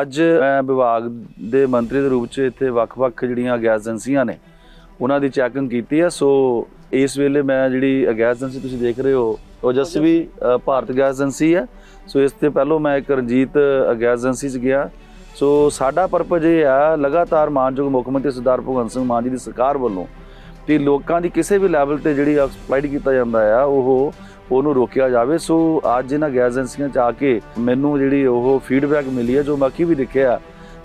ਅੱਜ ਮੈਂ ਵਿਭਾਗ ਦੇ ਮੰਤਰੀ ਦੇ ਰੂਪ 'ਚ ਇੱਥੇ ਵੱਖ-ਵੱਖ ਜਿਹੜੀਆਂ ਗੈਸ ਏਜੰਸੀਆਂ ਨੇ, ਉਹਨਾਂ ਦੀ ਚੈਕਿੰਗ ਕੀਤੀ ਹੈ। ਸੋ, ਇਸ ਵੇਲੇ ਮੈਂ ਜਿਹੜੀ ਗੈਸ ਏਜੰਸੀ ਤੁਸੀਂ ਦੇਖ ਰਹੇ ਹੋ ਓਜਸਵੀ ਭਾਰਤ ਗੈਸ ਏਜੰਸੀ ਹੈ। ਸੋ, ਇਸ ਤੇ ਪਹਿਲੋਂ ਮੈਂ ਇੱਕ ਰਣਜੀਤ ਗੈਸ ਏਜੰਸੀ 'ਚ ਗਿਆ। ਸੋ, ਸਾਡਾ ਪਰਪਸ ਇਹ ਆ, ਲਗਾਤਾਰ ਮਾਨਯੋਗ ਮੁੱਖ ਮੰਤਰੀ ਸਰਦਾਰ ਭਗਵੰਤ ਸਿੰਘ ਮਾਨ ਜੀ ਦੀ ਸਰਕਾਰ ਵੱਲੋਂ ਕਿ ਲੋਕਾਂ ਦੀ ਕਿਸੇ ਵੀ ਲੈਵਲ ਤੇ ਜਿਹੜੀ ਐਕਸਪਲਾਈਟ ਕੀਤਾ ਜਾਂਦਾ ਆ, ਉਹ ਉਹਨੂੰ ਰੋਕਿਆ ਜਾਵੇ। ਸੋ ਅੱਜ ਇਹਨਾਂ ਗੈਸ ਏਜੰਸੀਆਂ ਚ ਆ ਕੇ ਮੈਨੂੰ ਜਿਹੜੀ ਉਹ ਫੀਡਬੈਕ ਮਿਲੀ ਹੈ, ਜੋ ਬਾਕੀ ਵੀ ਦੇਖਿਆ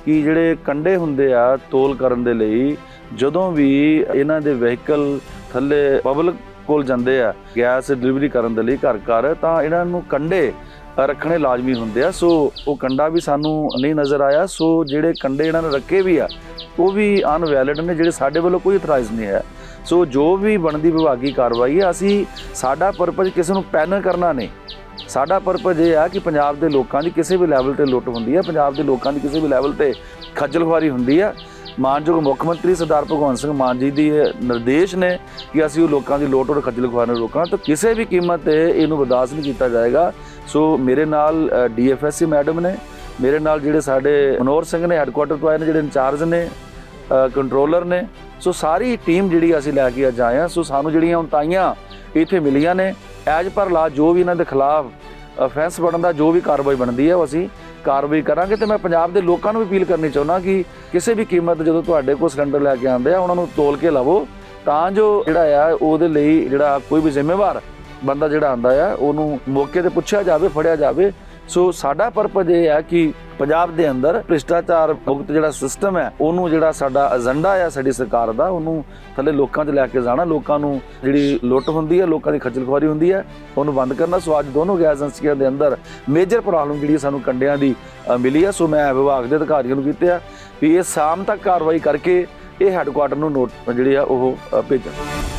ਕਿ ਜਿਹੜੇ ਕੰਡੇ ਹੁੰਦੇ ਆ ਤੋਲ ਕਰਨ ਦੇ ਲਈ, ਜਦੋਂ ਵੀ ਇਹਨਾਂ ਦੇ ਵਹੀਕਲ ਥੱਲੇ ਪਬਲਿਕ ਕੋਲ ਜਾਂਦੇ ਆ, ਗੈਸ ਡਿਲੀਵਰੀ ਕਰਨ ਦੇ ਲਈ ਘਰ ਘਰ, ਤਾਂ ਇਹਨਾਂ ਨੂੰ ਕੰਡੇ ਰੱਖਣੇ ਲਾਜ਼ਮੀ ਹੁੰਦੇ ਆ। ਸੋ ਉਹ ਕੰਡਾ ਵੀ ਸਾਨੂੰ ਨਹੀਂ ਨਜ਼ਰ ਆਇਆ। ਸੋ ਜਿਹੜੇ ਕੰਡੇ ਇਹਨਾਂ ਨੇ ਰੱਖੇ ਵੀ ਆ, ਉਹ ਵੀ ਅਨਵੈਲਿਡ ਨੇ, ਜਿਹੜੇ ਸਾਡੇ ਵੱਲੋਂ ਕੋਈ ਇਤਰਾਜ਼ ਨਹੀਂ ਹੈ ਸੋ ਜੋ ਵੀ ਬਣਦੀ ਵਿਭਾਗੀ ਕਾਰਵਾਈ ਹੈ ਅਸੀਂ ਸਾਡਾ ਪਰਪਸ ਕਿਸੇ ਨੂੰ ਪੈਨਲ ਕਰਨਾ ਨਹੀਂ। ਸਾਡਾ ਪਰਪਸ ਇਹ ਆ ਕਿ ਪੰਜਾਬ ਦੇ ਲੋਕਾਂ ਦੀ ਕਿਸੇ ਵੀ ਲੈਵਲ ਤੇ ਲੁੱਟ ਹੁੰਦੀ ਹੈ ਪੰਜਾਬ ਦੇ ਲੋਕਾਂ ਦੀ ਕਿਸੇ ਵੀ ਲੈਵਲ ਤੇ ਖੱਜਲ ਖੁਆਰੀ ਹੁੰਦੀ ਹੈ ਮਾਨਯੋਗ ਮੁੱਖ ਮੰਤਰੀ ਸਰਦਾਰ ਭਗਵੰਤ ਸਿੰਘ ਮਾਨ ਜੀ ਦੀ ਨਿਰਦੇਸ਼ ਨੇ ਕਿ ਅਸੀਂ ਉਹ ਲੋਕਾਂ ਦੀ ਲੋਟ ਔਰ ਖੱਜਲ ਖੁਆਰ ਨੂੰ ਰੋਕਣਾ ਤਾਂ ਕਿਸੇ ਵੀ ਕੀਮਤ ਤੇ ਇਹਨੂੰ ਬਰਦਾਸ਼ਤ ਨਹੀਂ ਕੀਤਾ ਜਾਏਗਾ। ਸੋ ਮੇਰੇ ਨਾਲ ਡੀਐਫਐਸਸੀ ਮੈਡਮ ਨੇ, ਮੇਰੇ ਨਾਲ ਜਿਹੜੇ ਸਾਡੇ ਮਨੋਹਰ ਸਿੰਘ ਨੇ ਹੈੱਡਕੁਆਟਰ ਤੋਂ ਆਏ ਨੇ, ਜਿਹੜੇ ਇੰਚਾਰਜ ਨੇ ਕੰਟਰੋਲਰ ਨੇ, ਸੋ ਸਾਰੀ ਟੀਮ ਜਿਹੜੀ ਅਸੀਂ ਲੈ ਕੇ ਅੱਜ ਆਏ ਹਾਂ, ਸੋ ਸਾਨੂੰ ਜਿਹੜੀਆਂ ਉਤਾਈਆਂ ਇੱਥੇ ਮਿਲੀਆਂ ਨੇ ਐਜ ਪਰ ਲਾ ਜੋ ਵੀ ਇਹਨਾਂ ਦੇ ਖਿਲਾਫ ਅਫੈਂਸ ਬਣਨ ਦਾ, ਜੋ ਵੀ ਕਾਰਵਾਈ ਬਣਦੀ ਹੈ, ਉਹ ਅਸੀਂ ਕਾਰਵਾਈ ਕਰਾਂਗੇ ਤੇ ਮੈਂ ਪੰਜਾਬ ਦੇ ਲੋਕਾਂ ਨੂੰ ਵੀ ਅਪੀਲ ਕਰਨੀ ਚਾਹੁੰਦਾ ਕਿ ਕਿਸੇ ਵੀ ਕੀਮਤ ਜਦੋਂ ਤੁਹਾਡੇ ਕੋਲ ਸਿਲੰਡਰ ਲੈ ਕੇ ਆਉਂਦੇ ਆ, ਉਹਨਾਂ ਨੂੰ ਤੋਲ ਕੇ ਲਵੋ, ਤਾਂ ਜੋ ਜਿਹੜਾ ਆ, ਉਹਦੇ ਲਈ ਜਿਹੜਾ ਕੋਈ ਵੀ ਜ਼ਿੰਮੇਵਾਰ ਬੰਦਾ ਜਿਹੜਾ ਆਂਦਾ ਆ, ਉਹਨੂੰ ਮੌਕੇ ਤੇ ਪੁੱਛਿਆ ਜਾਵੇ, ਫੜਿਆ ਜਾਵੇ ਸੋ ਸਾਡਾ ਪਰਪਸ ਇਹ ਹੈ ਕਿ ਪੰਜਾਬ ਦੇ ਅੰਦਰ ਭ੍ਰਿਸ਼ਟਾਚਾਰ ਮੁਕਤ ਜਿਹੜਾ ਸਿਸਟਮ ਹੈ, ਉਹਨੂੰ ਜਿਹੜਾ ਸਾਡਾ ਏਜੰਡਾ ਆ ਸਾਡੀ ਸਰਕਾਰ ਦਾ, ਉਹਨੂੰ ਥੱਲੇ ਲੋਕਾਂ 'ਚ ਲੈ ਕੇ ਜਾਣਾ, ਲੋਕਾਂ ਨੂੰ ਜਿਹੜੀ ਲੁੱਟ ਹੁੰਦੀ ਹੈ ਲੋਕਾਂ ਦੀ ਖੱਜਲ ਖੁਆਰੀ ਹੁੰਦੀ ਹੈ ਉਹਨੂੰ ਬੰਦ ਕਰਨਾ। ਸੋ ਅੱਜ ਦੋਨੋਂ ਗੈਸ ਏਜੰਸੀਆਂ ਦੇ ਅੰਦਰ ਮੇਜਰ ਪ੍ਰੋਬਲਮ ਜਿਹੜੀ ਸਾਨੂੰ ਕੰਡਿਆਂ ਦੀ ਮਿਲੀ ਹੈ ਸੋ ਮੈਂ ਵਿਭਾਗ ਦੇ ਅਧਿਕਾਰੀਆਂ ਨੂੰ ਕੀਤੇ ਆ ਵੀ ਇਹ ਸ਼ਾਮ ਤੱਕ ਕਾਰਵਾਈ ਕਰਕੇ ਇਹ ਹੈੱਡਕੁਆਟਰ ਨੂੰ ਨੋਟ ਜਿਹੜੀ ਆ ਉਹ ਭੇਜਣ